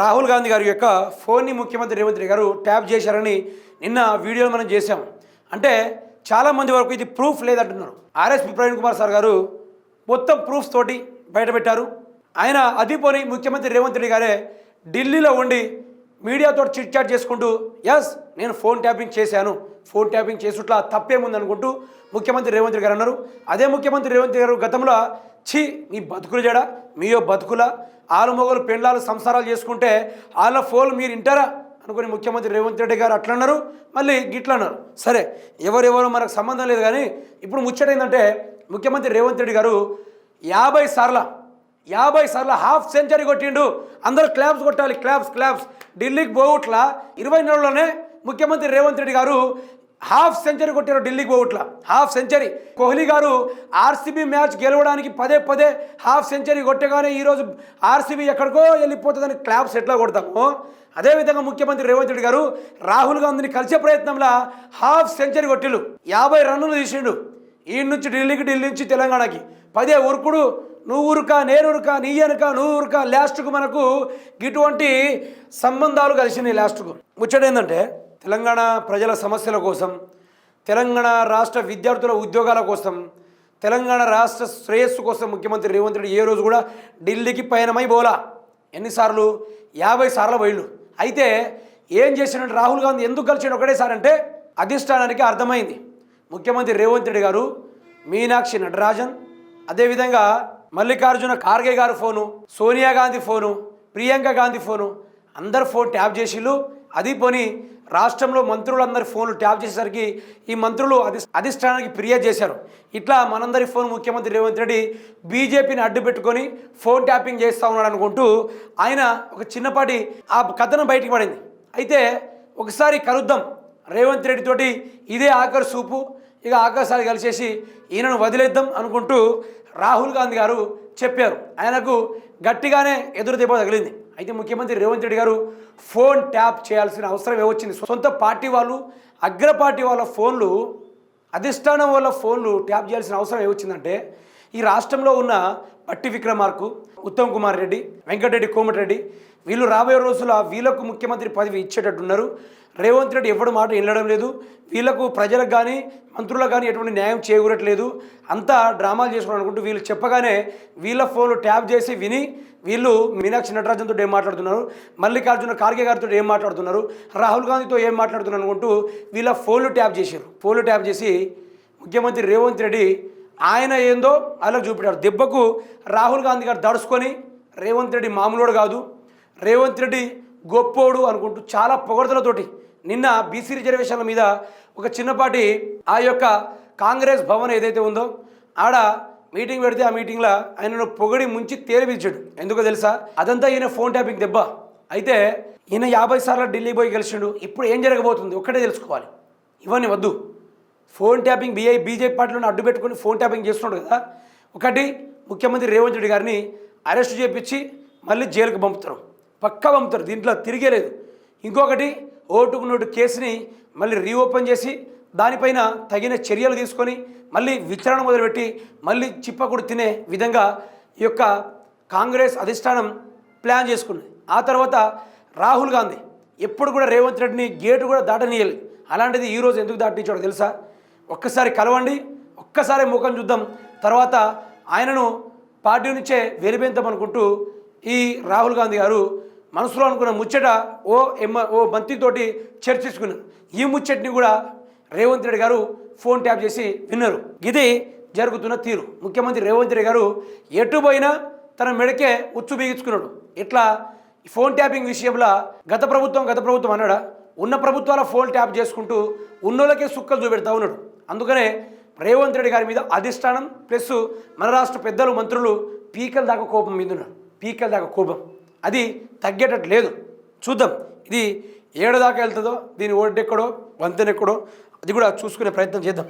రాహుల్ గాంధీ గారి యొక్క ఫోన్ని ముఖ్యమంత్రి రేవంత్ రెడ్డి గారు ట్యాప్ చేశారని నిన్న వీడియోలు మనం చేశాం. అంటే చాలామంది వరకు ఇది ప్రూఫ్ లేదంటున్నారు. ఆర్ఎస్పి ప్రవీణ్ కుమార్ సార్ గారు మొత్తం ప్రూఫ్స్ తోటి బయటపెట్టారు. ఆయన అదిపోని ముఖ్యమంత్రి రేవంత్ రెడ్డి గారే ఢిల్లీలో ఉండి మీడియాతో చిట్ చాట్ చేసుకుంటూ ఎస్ నేను ఫోన్ ట్యాపింగ్ చేశాను. ఫోన్ ట్యాపింగ్ చేసుట్లా తప్పేముంది అనుకుంటూ ముఖ్యమంత్రి రేవంత్ రెడ్డి గారు అన్నారు. అదే ముఖ్యమంత్రి రేవంత్ రెడ్డి గారు గతంలో ఛీ నీ బతుకులు జడ మీయో బతుకుల ఆలుమొగలు పెండ్లాలు సంసారాలు చేసుకుంటే వాళ్ళ ఫోన్ మీరు వింటారా? అనుకుని ముఖ్యమంత్రి రేవంత్ రెడ్డి గారు అట్లా అన్నారు మళ్ళీ గిట్ల అన్నారు సరే ఎవరెవరు మనకు సంబంధం లేదు కానీ ఇప్పుడు ముచ్చట ఏంటంటే ముఖ్యమంత్రి రేవంత్ రెడ్డి గారు యాభై సార్ల యాభై సార్ల హాఫ్ సెంచరీ కొట్టిండు. అందరూ క్లాప్స్ కొట్టాలి క్లాప్స్ క్లాప్స్. ఢిల్లీకి పోవుట్లా ఇరవై నెలలోనే ముఖ్యమంత్రి రేవంత్ రెడ్డి గారు హాఫ్ సెంచరీ కొట్టారు ఢిల్లీకి పోవట్ల హాఫ్ సెంచరీ. కోహ్లీ గారు ఆర్సీబీ మ్యాచ్ గెలవడానికి పదే పదే హాఫ్ సెంచరీ కొట్టగానే ఈరోజు ఆర్సీబీ ఎక్కడికో వెళ్ళిపోతుందని క్లాప్స్ ఎట్లా కొడతాము? అదేవిధంగా ముఖ్యమంత్రి రేవంత్ రెడ్డి గారు రాహుల్ గాంధీని కలిసే ప్రయత్నంలో హాఫ్ సెంచరీ కొట్టిండు. యాభై రన్నులు తీసిండు. ఈ నుంచి ఢిల్లీకి ఢిల్లీ నుంచి తెలంగాణకి. పదే ఉరుకుడు నువ్వు ఉరుక నేను ఉరుక నీ వెనుక నువ్వు ఉరుక లాస్ట్కు మనకు ఇటువంటి సంబంధాలు కలిసినాయి లాస్ట్కు. ముచ్చట ఏంటంటే తెలంగాణ ప్రజల సమస్యల కోసం తెలంగాణ రాష్ట్ర విద్యార్థుల ఉద్యోగాల కోసం తెలంగాణ రాష్ట్ర శ్రేయస్సు కోసం ముఖ్యమంత్రి రేవంత్ రెడ్డి ఏ రోజు కూడా ఢిల్లీకి పయనమై బోలా. ఎన్నిసార్లు? యాభై సార్లు పోయిళ్ళు. అయితే ఏం చేసినట్టు రాహుల్ గాంధీ? ఎందుకు కలిసిండు ఒకటేసారి అంటే అధిష్టానానికి అర్థమైంది. ముఖ్యమంత్రి రేవంత్ రెడ్డి గారు మీనాక్షి నటరాజన్ అదేవిధంగా మల్లికార్జున ఖార్గే గారి phone Sonia Gandhi phone Priyanka Gandhi phone అందరు ఫోన్ ట్యాప్ చేసిళ్ళు. అది పోని రాష్ట్రంలో మంత్రులందరి ఫోన్లు ట్యాప్ చేసేసరికి ఈ మంత్రులు అధి అధిష్టానానికి ఫిర్యాదు చేశారు. ఇట్లా మనందరి ఫోన్ ముఖ్యమంత్రి రేవంత్ రెడ్డి బీజేపీని అడ్డు పెట్టుకొని ఫోన్ ట్యాపింగ్ చేస్తూ ఉన్నాడు అనుకుంటూ ఆయన ఒక చిన్నపాటి ఆ కథనం బయటికి పడింది. అయితే ఒకసారి కలుద్దాం. రేవంత్ రెడ్డి తోటి ఇదే ఆఖరి సూపు. ఇక ఆకాశాలు కలిసేసి ఈయనను వదిలేద్దాం అనుకుంటూ రాహుల్ గాంధీ గారు చెప్పారు. ఆయనకు గట్టిగానే ఎదురు దెబ్బ తగిలింది. అయితే ముఖ్యమంత్రి రేవంత్ రెడ్డి గారు ఫోన్ ట్యాప్ చేయాల్సిన అవసరం ఏమొచ్చింది సొంత పార్టీ వాళ్ళు అగ్ర పార్టీ వాళ్ళ ఫోన్లు అధిష్టానం వాళ్ళ ఫోన్లు ట్యాప్ చేయాల్సిన అవసరం ఏమొచ్చిందంటే ఈ రాష్ట్రంలో ఉన్న పట్టి విక్రమార్కు ఉత్తమ్ కుమార్ రెడ్డి వెంకటరెడ్డి కోమటిరెడ్డి వీళ్ళు రాబోయే రోజుల వీళ్ళకు ముఖ్యమంత్రి పదవి ఇచ్చేటట్టున్నారు. రేవంత్ రెడ్డి ఎవడు మాట వినడం లేదు. వీళ్ళకు ప్రజలకు కానీ మంత్రులకు కానీ ఎటువంటి న్యాయం చేకూరట్లేదు. అంతా డ్రామాలు చేసుకోవడం అనుకుంటూ వీళ్ళు చెప్పగానే వీళ్ళ ఫోన్లు ట్యాప్ చేసి విని వీళ్ళు మీనాక్షి నటరాజన్తో ఏం మాట్లాడుతున్నారు? మల్లికార్జున ఖార్గే గారితో ఏం మాట్లాడుతున్నారు? రాహుల్ గాంధీతో ఏం మాట్లాడుతున్నారు అనుకుంటూ వీళ్ళ ఫోన్లు ట్యాప్ చేశారు. ఫోన్లు ట్యాప్ చేసి ముఖ్యమంత్రి రేవంత్ రెడ్డి ఆయన ఏందో వాళ్ళకి చూపెట్టారు దెబ్బకు రాహుల్ గాంధీ గారు దడుచుకొని రేవంత్ రెడ్డి మామూలుడు కాదు రేవంత్ రెడ్డి గొప్పోడు అనుకుంటూ చాలా పొగడతలతోటి నిన్న బీసీ రిజర్వేషన్ల మీద ఒక చిన్నపాటి ఆ యొక్క కాంగ్రెస్ భవన్ ఏదైతే ఉందో ఆడ మీటింగ్ పెడితే ఆ మీటింగ్లో ఆయనను పొగడి ముంచి తేలిపించాడు ఎందుకో తెలుసా? అదంతా ఈయన ఫోన్ ట్యాపింగ్ దెబ్బ. అయితే ఈయన యాభై సార్లు ఢిల్లీ పోయి గెలిచిండు. ఇప్పుడు ఏం జరగబోతుంది? ఒక్కటే తెలుసుకోవాలి. ఇవన్నీ వద్దు. ఫోన్ ట్యాపింగ్ బీఐ బీజేపీ పార్టీలను అడ్డు పెట్టుకుని ఫోన్ ట్యాపింగ్ చేస్తున్నాడు కదా. ఒకటి ముఖ్యమంత్రి రేవంత్ రెడ్డి గారిని అరెస్ట్ చేపించి మళ్ళీ జైలుకు పంపుతారు. పక్కా పంపుతారు దీంట్లో తిరిగేలేదు ఇంకొకటి ఓటుకు నోటు కేసుని మళ్ళీ రీఓపెన్ చేసి దానిపైన తగిన చర్యలు తీసుకొని మళ్ళీ విచారణ మొదలుపెట్టి మళ్ళీ చిప్పకుడు తినే విధంగా ఈ యొక్క కాంగ్రెస్ అధిష్టానం ప్లాన్ చేసుకుంది. ఆ తర్వాత రాహుల్ గాంధీ ఎప్పుడు కూడా రేవంత్ రెడ్డిని గేటు కూడా దాటనీయలేదు. అలాంటిది ఈరోజు ఎందుకు దాటించాడో తెలుసా? ఒక్కసారి కలవండి ఒక్కసారి ముఖం చూద్దాం. తర్వాత ఆయనను పార్టీ నుంచే వెలిపేద్దాం అనుకుంటూ ఈ రాహుల్ గాంధీ గారు మనసులో అనుకున్న ముచ్చట ఓ ఎమ్మ ఓ మంత్రితోటి చర్చించుకున్నారు. ఈ ముచ్చటిని కూడా రేవంత్ రెడ్డి గారు ఫోన్ ట్యాప్ చేసి విన్నారు. ఇది జరుగుతున్న తీరు. ముఖ్యమంత్రి రేవంత్ రెడ్డి గారు ఎటు పోయినా తన మెడకే ఉచ్చు బిగించుకున్నాడు. ఇట్లా ఈ ఫోన్ ట్యాపింగ్ విషయంలో గత ప్రభుత్వం గత ప్రభుత్వం అన్నాడా? ఉన్న ప్రభుత్వాల ఫోన్ ట్యాప్ చేసుకుంటూ ఉన్నోళ్ళకే సుక్కలు చూపెడతా ఉన్నాడు. అందుకనే రేవంత్ రెడ్డి గారి మీద అధిష్టానం ప్లస్ మన రాష్ట్ర పెద్దలు మంత్రులు పీకల దాకా కోపం మీద ఉన్నారు. పీకల దాకా కోపం. అది తగ్గేటట్టు లేదు. చూద్దాం. ఇది ఏడు దాకా వెళ్తుందో దీని ఓడెక్కడో వంతెనెక్కడో అది కూడా చూసుకునే ప్రయత్నం చేద్దాం.